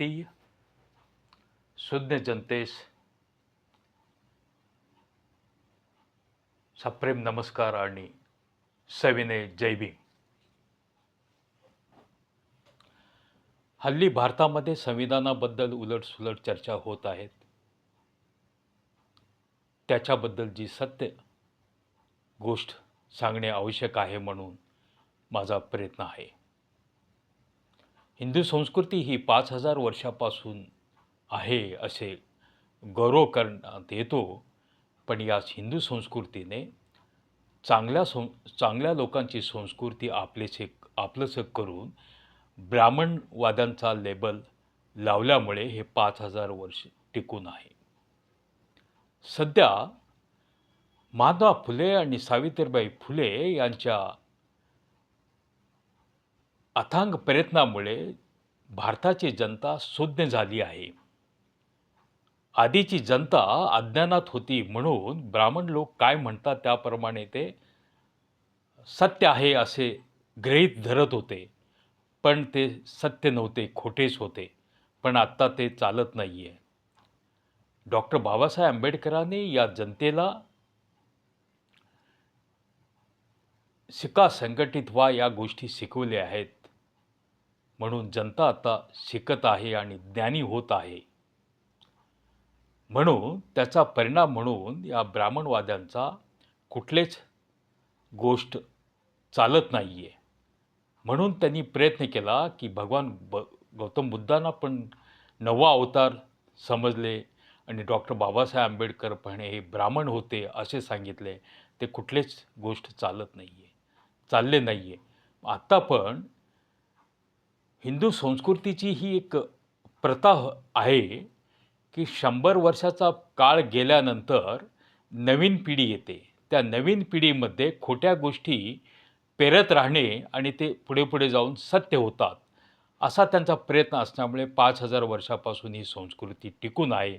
भारतीय सुज्ञ जनतेस सप्रेम नमस्कार आणि सविनय जय हल्ली भारतामध्ये संविधानाबद्दल उलटसुलट चर्चा होत आहेत. त्याच्याबद्दल जी सत्य गोष्ट सांगणे आवश्यक आहे म्हणून माझा प्रयत्न आहे. हिंदू संस्कृती ही पाच हजार वर्षापासून आहे असे गौरव करण्यात येतो. पण या हिंदू संस्कृतीने चांगल्या सं चांगल्या लोकांची संस्कृती आपलेसे आपलंसं करून ब्राह्मणवाद्यांचा लेबल लावल्यामुळे हे पाच हजार वर्ष टिकून आहे. सध्या महात्मा फुले आणि सावित्रीबाई फुले यांच्या अथांग प्रयत्नामुळे भारताची जनता सुज्ञ झाली आहे. आधीची जनता अज्ञानात होती म्हणून ब्राह्मण लोक काय म्हणतात त्याप्रमाणे ते सत्य आहे असे गृहीत धरत होते. पण ते सत्य नव्हते खोटेच होते. पण आत्ता ते चालत नाही आहे डॉक्टर बाबासाहेब आंबेडकरांनी या जनतेला शिका संघटित व्हा या गोष्टी शिकवल्या आहेत. म्हणून जनता आता शिकत आहे आणि ज्ञानी होत आहे. म्हणून त्याचा परिणाम म्हणून या ब्राह्मणवाद्यांचा कुठलेच गोष्ट चालत नाही आहे म्हणून त्यांनी प्रयत्न केला की भगवान ब गौतम बुद्धांना पण नवा अवतार समजले आणि डॉक्टर बाबासाहेब आंबेडकर पण हे ब्राह्मण होते असे सांगितले. ते कुठलेच गोष्ट चालत नाही आहे चालले नाही आहे आत्ता पण हिंदू संस्कृतीची ही एक प्रथा आहे की शंभर वर्षाचा काळ गेल्यानंतर नवीन पिढी येते. त्या नवीन पिढीमध्ये खोट्या गोष्टी पेरत राहणे आणि ते पुढे पुढे जाऊन सत्य होतात असा त्यांचा प्रयत्न असल्यामुळे पाच हजार वर्षापासून ही संस्कृती टिकून आहे.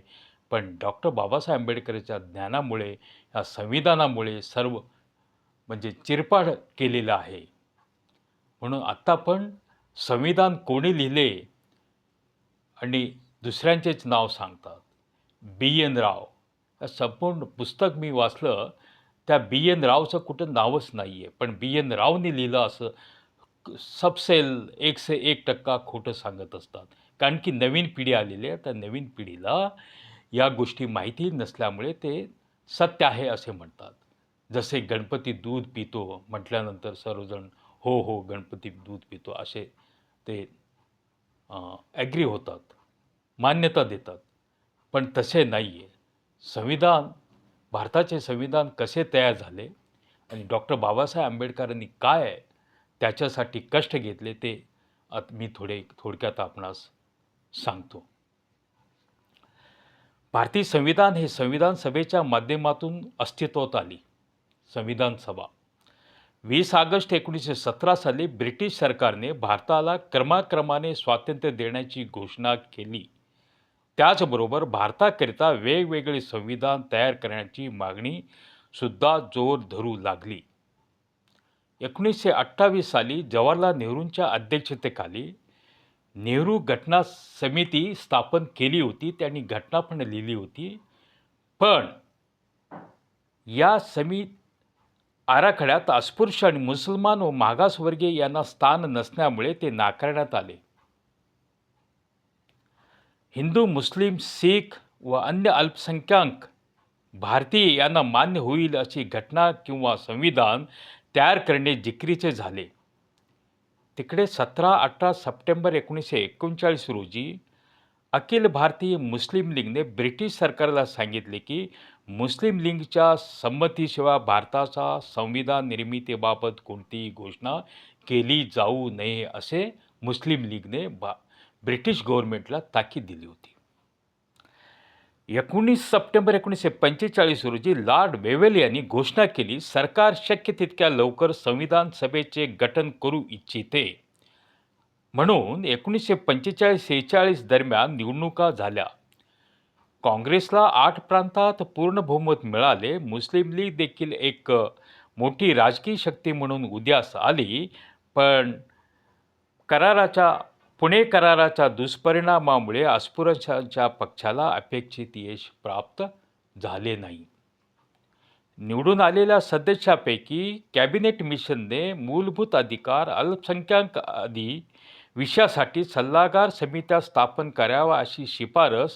पण डॉक्टर बाबासाहेब आंबेडकरच्या ज्ञानामुळे या संविधानामुळे सर्व म्हणजे चिरपाड केलेलं आहे. म्हणून आत्ता पण संविधान कोणी लिहिले आणि दुसऱ्यांचेच नाव सांगतात? बी. एन. राव. हे संपूर्ण पुस्तक मी वाचलं त्या बी. एन. रावचं कुठं नावच नाही आहे पण बी. एन. रावने लिहिलं असं सबसेल एकशे एक टक्का खोटं सांगत असतात. कारण की नवीन पिढी आलेली आहे. त्या नवीन पिढीला या गोष्टी माहिती नसल्यामुळे ते सत्य आहे असे म्हणतात. जसे गणपती दूध पितो म्हटल्यानंतर सर्वजण हो हो गणपती दूध पितो असे ते ॲग्री होतात. मान्यता देतात. पण तसे नाही आहे संविधान भारताचे संविधान कसे तयार झाले आणि डॉक्टर बाबासाहेब आंबेडकरांनी काय त्याच्यासाठी कष्ट घेतले ते आत मी थोडे थोडक्यात आपणास सांगतो. भारतीय संविधान हे संविधान सभेच्या माध्यमातून अस्तित्वात आली. संविधान सभा. वीस ऑगस्ट एकोणीसशे सतरा साली ब्रिटिश सरकारने भारताला क्रमाक्रमाने स्वातंत्र्य देण्याची घोषणा केली. त्याचबरोबर भारताकरिता वेगवेगळे संविधान तयार करण्याची मागणी सुद्धा जोर धरू लागली. एकोणीसशे अठ्ठावीस साली जवाहरलाल नेहरूंच्या अध्यक्षतेखाली नेहरू घटना समिती स्थापन केली होती त्यांनी घटना पण लिहिली होती. पण या समिती आराखड्यात अस्पृश्य आणि मुसलमान व मागासवर्गीय यांना स्थान नसण्यामुळे ते नाकारण्यात आले. हिंदू मुस्लिम शीख व अन्य अल्पसंख्याक भारतीय यांना मान्य होईल अशी घटना किंवा संविधान तयार करणे जिकरीचे झाले. तिकडे सतरा अठरा सप्टेंबर एकोणीसशे एकोणचाळीस रोजी अखिल भारतीय मुस्लिम लीगने ब्रिटिश सरकारला सांगितले की मुस्लिम लीगच्या संमतीशिवाय भारताचा संविधान निर्मितीबाबत कोणतीही घोषणा केली जाऊ नये असे मुस्लिम लीगने बा ब्रिटिश गव्हर्नमेंटला ताकीद दिली होती. एकोणीस सप्टेंबर एकोणीसशे पंचेचाळीस रोजी लॉर्ड वेवेल यांनी घोषणा केली सरकार शक्य तितक्या लवकर संविधान सभेचे गठन करू इच्छिते. म्हणून एकोणीसशे पंचेचाळीस सेहेचाळीस दरम्यान निवडणुका झाल्या. काँग्रेसला आठ प्रांतात पूर्ण बहुमत मिळाले. मुस्लिम लीग देखील एक मोठी राजकीय शक्ती म्हणून उदयास आली. पण कराराच्या पुणे कराराच्या दुष्परिणामामुळे अस्पृश्यांच्या पक्षाला अपेक्षित यश प्राप्त झाले नाही. निवडून आलेल्या सदस्यापैकी कॅबिनेट मिशनने मूलभूत अधिकार अल्पसंख्याक आदी विषयासाठी सल्लागार समित्या स्थापन कराव्या अशी शिफारस